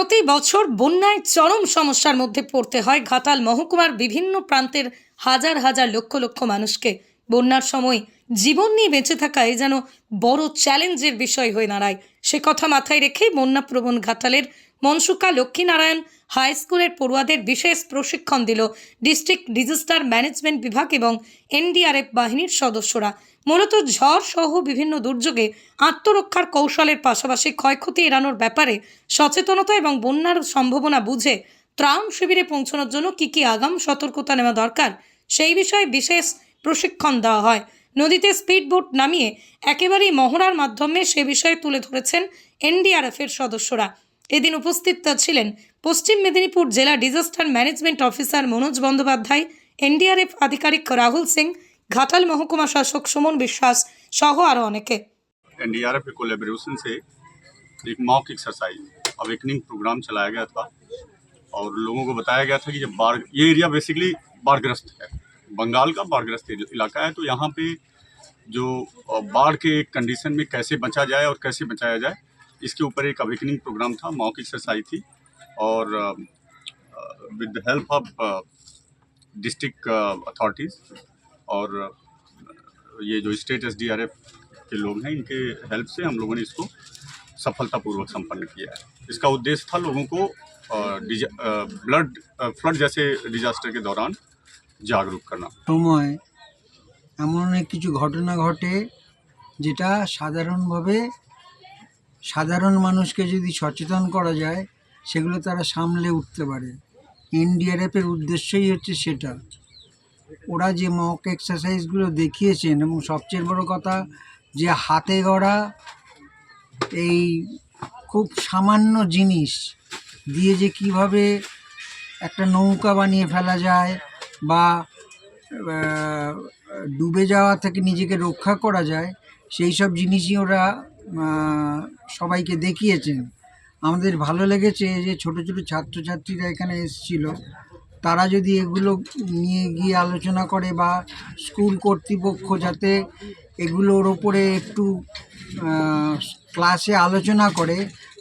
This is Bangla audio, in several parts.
প্রতি বছর বন্যায় চরম সমস্যার মধ্যে পড়তে হয় ঘাটাল মহকুমার বিভিন্ন প্রান্তের হাজার হাজার লক্ষ লক্ষ মানুষকে। বন্যার সময় জীবন নিয়ে বেঁচে থাকায় যেন বড় চ্যালেঞ্জের বিষয় হয়ে দাঁড়ায়। সে কথা মাথায় রেখে বন্যাপ্রবণ ঘাটালের মনসুকা লক্ষ্মীনারায়ণ হাই স্কুলের পড়ুয়াদের বিশেষ প্রশিক্ষণ দিল ডিস্ট্রিক্ট ডিজাস্টার ম্যানেজমেন্ট বিভাগ এবং এনডিআরএফ বাহিনীর সদস্যরা। মূলত ঝড় সহ বিভিন্ন দুর্যোগে আত্মরক্ষার কৌশলের পাশাপাশি ক্ষয়ক্ষতি এড়ানোর ব্যাপারে সচেতনতা এবং বন্যার সম্ভাবনা বুঝে ত্রাণ শিবিরে পৌঁছানোর জন্য কী কী আগাম সতর্কতা নেওয়া দরকার সেই বিষয়ে বিশেষ প্রশিক্ষণ দেওয়া হয়। নদীতে স্পিড বোট নামিয়ে একেবারেই মহড়ার মাধ্যমে সে বিষয়ে তুলে ধরেছেন এনডিআরএফের সদস্যরা। এদিন উপস্থিত ছিলেন পশ্চিম মেদিনীপুর জেলা disaster management officer Manoj Bandyopadhyay NDRF আধিকারিক রাহুল সিং ঘাটাল মহকুমা শাসক সুমন বিশ্বাস সহ আরও অনেকে एनडीआरएफ के कोलेब्रेशन से एक मॉक एक्सरसाइज अवेकनिंग प्रोग्राम चलाया गया था और लोगों को बताया गया था कि जब बाढ़ ये एरिया बेसिकली बाढ़ग्रस्त है बंगाल का बाढ़ग्रस्त इल- इलाका है तो यहाँ पे जो अ, बाढ़ के कंडीशन में कैसे बचा जाए और कैसे बचाया जाए इसके ऊपर एक अवेकनिंग प्रोग्राम था मॉक एक्सरसाइज थी और with the help of district authorities और अ, ये जो स्टेट एस के लोग हैं इनके हेल्प से हम लोगों ने इसको सफलतापूर्वक संपन्न किया है इसका उद्देश्य था लोगों को ब्लड फ्लड जैसे डिजास्टर के दौरान जागरूक करना সময় এমন অনেক কিছু ঘটনা ঘটে যেটা সাধারণভাবে সাধারণ মানুষকে যদি সচেতন করা যায়, সেগুলো তারা সামলে উঠতে পারে। এনডিআরএফের উদ্দেশ্যই হচ্ছে সেটা। ওরা যে মক এক্সারসাইজগুলো দেখিয়েছেন, এবং সবচেয়ে বড় কথা, যে হাতে গড়া এই খুব সামান্য জিনিস দিয়ে যে কীভাবে একটা নৌকা বানিয়ে ফেলা যায়, বা ডুবে যাওয়া থেকে নিজেকে রক্ষা করা যায় সেই সব জিনিসই ওরা সবাইকে দেখিয়েছেন। আমাদের ভালো লেগেছে যে ছোট ছোট ছাত্রছাত্রীরা এখানে এসেছিল। তারা যদি এগুলো নিয়ে গিয়ে আলোচনা করে বা স্কুল কর্তৃপক্ষ যাতে এগুলোর ওপরে একটু ক্লাসে আলোচনা করে,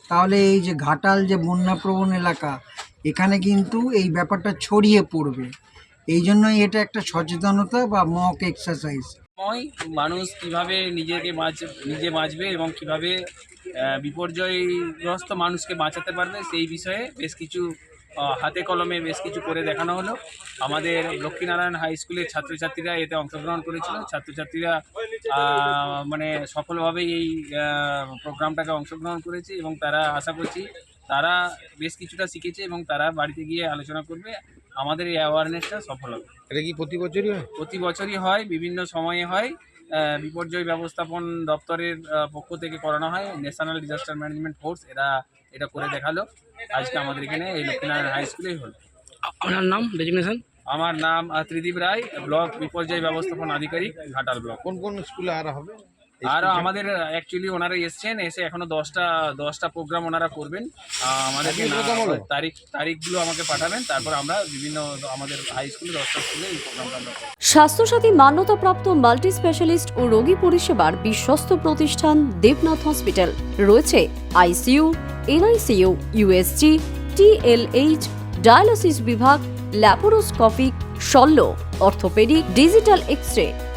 তাহলে এই যে ঘাটাল যে বন্যাপ্রবণ এলাকা, এখানে কিন্তু এই ব্যাপারটা ছড়িয়ে পড়বে। এই জন্যই এটা একটা সচেতনতা বা মক এক্সারসাইজ সময় মানুষ কীভাবে নিজেকে বাঁচ, নিজে বাঁচবে এবং কীভাবে বিপর্যয়গ্রস্ত মানুষকে বাঁচাতে পারবে সেই বিষয়ে বেশ কিছু হাতে কলমে বেশ কিছু করে দেখানো হলো। আমাদের লক্ষ্মীনারায়ণ হাই স্কুলের ছাত্রছাত্রীরা এতে অংশগ্রহণ করেছিল। ছাত্রছাত্রীরা মানে সফলভাবে এই প্রোগ্রামটাকে অংশগ্রহণ করেছে এবং তারা, আশা করছি, তারা বেশ কিছুটা শিখেছে এবং তারা বাড়িতে গিয়ে আলোচনা করবে। আমাদের এই অ্যাওয়ারনেসটা সফল হবে। এটা কি প্রতি বছরই হয়? প্রতি বছরই হয় বিভিন্ন সময়ে হয়। বিপর্যয় ব্যবস্থাপন দপ্তরের পক্ষ থেকে করানো হয়। ন্যাশনাল ডিজাস্টার ম্যানেজমেন্ট ফোর্স এরা এটা করে দেখাল। আজকে আমাদের এখানে এই লক্ষ্মীনারায়ণ হাই স্কুলেই হলো। আপনার নাম ডেজিগনেশন আমার নাম ত্রিদীপ রায় ব্লক বিপর্যয় ব্যবস্থাপন আধিকারিক ঘাটাল ব্লক। কোন কোন স্কুলে আর হবে? আর আমাদের অ্যাকচুয়ালি ওনারা এসছেন এসে এখনও দশটা দশটা প্রোগ্রাম ওনারা করবেন। আমাদেরকে হলো? তারিখ তারিখগুলো আমাকে পাঠাবেন তারপর আমরা বিভিন্ন আমাদের হাই স্কুলে দশটা স্কুলে এই প্রোগ্রামটা আমরা স্বাস্থ্যসাথী মান্যতাপ্রাপ্ত মাল্টি স্পেশালিস্ট ও রোগী পরিষেবার বিশ্বস্ত প্রতিষ্ঠান দেবনাথ হসপিটাল। রয়েছে ICU NICU USG TLH dialysis বিভাগ ল্যাপারোস্কোপিক শল্য অর্থোপেডিক ডিজিটাল এক্স রে